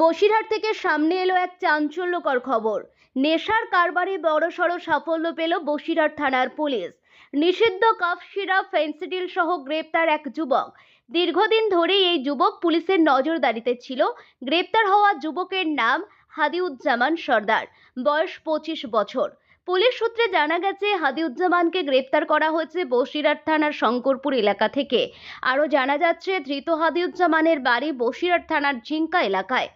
বসিরহাট থেকে সামনে এলো এক চাঞ্চল্যকর খবর। নেশার কারবারে বড়সড় সাফল্য পেল বসিরহাট থানার পুলিশ। নিষিদ্ধ কাফ সিরাপ ফেন্সিডিল সহ গ্রেপ্তার এক যুবক। দীর্ঘদিন ধরেই এই যুবক পুলিশের নজরদারিতে ছিল। গ্রেপ্তার হওয়া যুবকের নাম হাদিউজ্জামান সর্দার। বয়স পঁচিশ বছর। পুলিশ সূত্রে জানা গেছে, হাদিউজ্জামানকে গ্রেপ্তার করা হয়েছে বসিরহাট থানার শঙ্করপুর এলাকা থেকে। আরও জানা যাচ্ছে, ধৃত হাদিউজ্জামানের বাড়ি বসিরহাট থানার ঝিঙ্কা এলাকায়।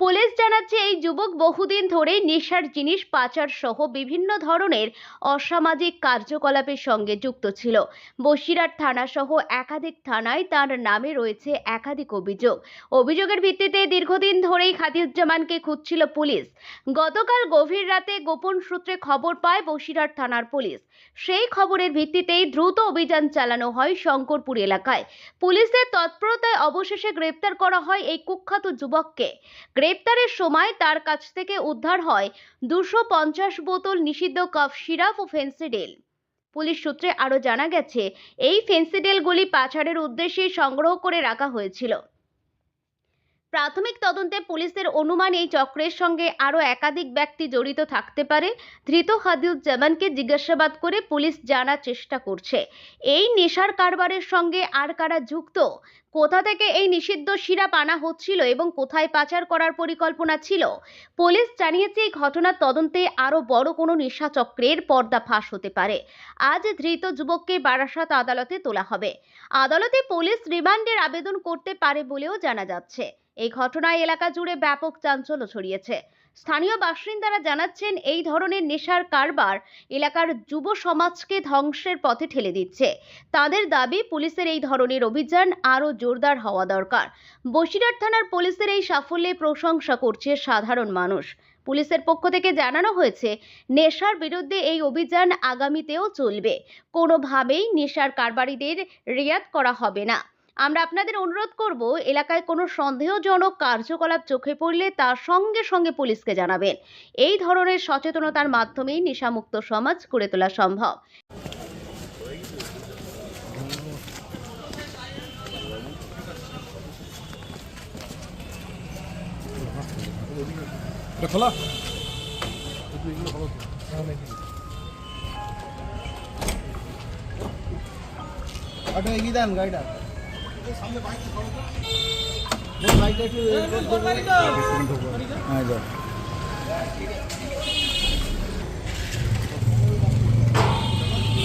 পুলিশ জানাচ্ছে এই যুবক বহুদিন ধরেই নেশার জিনিস পাচার সহ বিভিন্ন ধরনের অসামাজিক কার্যকলাপের সঙ্গে যুক্ত ছিল। বসিরহাট থানা সহ একাধিক থানায় তার নামে রয়েছে একাধিক অভিযোগ। অভিযোগের ভিত্তিতে দীর্ঘদিন ধরেই খাদিউজ্জামানকে খুঁজছিল পুলিশ। গতকাল গভীর রাতে গোপন সূত্রে খবর পায় বসিরহাট থানার পুলিশ। সেই খবরের ভিত্তিতেই দ্রুত অভিযান চালানো হয় শঙ্করপুর এলাকায়। পুলিশের তৎপরতায় অবশেষে গ্রেপ্তার করা হয় এই কুখ্যাত যুবককে। গ্রেপ্তারের সময় তার কাছ থেকে উদ্ধার হয় দুশো পঞ্চাশ বোতল নিষিদ্ধ কফ সিরাপ ও ফেন্সিডিল পুলিশ সূত্রে আরও জানা গেছে, এই ফেন্সিডিলগুলি পাচারের উদ্দেশ্যে সংগ্রহ করে রাখা হয়েছিল। প্রাথমিক তদন্তে পুলিশের অনুমান এই চক্রের সঙ্গে আরও একাধিক ব্যক্তি জড়িত থাকতে পারে। ধৃত হাদিউজ্জামানকে জিজ্ঞাসাবাদ করে পুলিশ জানার চেষ্টা করছে। এই নেশার কারবারের সঙ্গে আর কারা যুক্ত? কোথা থেকে এই নিষিদ্ধ সিরাপ আনা হচ্ছিল এবং কোথায় পাচার করার পরিকল্পনা ছিল? পুলিশ জানিয়েছে এই ঘটনার তদন্তে আরও বড় কোনো নেশা চক্রের পর্দা ফাঁস হতে পারে। আজ ধৃত যুবককে বারাসাত আদালতে তোলা হবে। আদালতে পুলিশ রিমান্ডের আবেদন করতে পারে বলেও জানা যাচ্ছে। এই ঘটনায় এলাকা জুড়ে ব্যাপক চাঞ্চল্য ছড়িয়েছে। স্থানীয় বাসিন্দারা জানাচ্ছেন, এই ধরনের নেশার কারবার এলাকার যুব সমাজকে ধ্বংসের পথে ঠেলে দিচ্ছে। তাদের দাবি, পুলিশের এই ধরনের অভিযান আরও জোরদার হওয়া দরকার। বসিরহাট থানার পুলিশের এই সাফল্যে প্রশংসা করছে সাধারণ মানুষ। পুলিশের পক্ষ থেকে জানানো হয়েছে, নেশার বিরুদ্ধে এই অভিযান আগামীতেও চলবে। কোনোভাবেই নেশার কারবারিদের রিয়াত করা হবে না। আমরা আপনাদের অনুরোধ করব এলাকায় কোনো সন্দেহজনক কার্যকলাপ চোখে পড়লে তার সঙ্গে সঙ্গে পুলিশকে জানাবেন। এই ধরনের সচেতনতার মাধ্যমেই নেশামুক্ত সমাজ গড়ে তোলা সম্ভব। খোলা। ওটা এগিয়ে দেন গাড়িটা।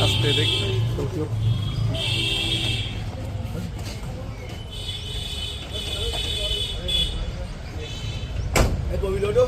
আস্তে দেখ কবি লোটো।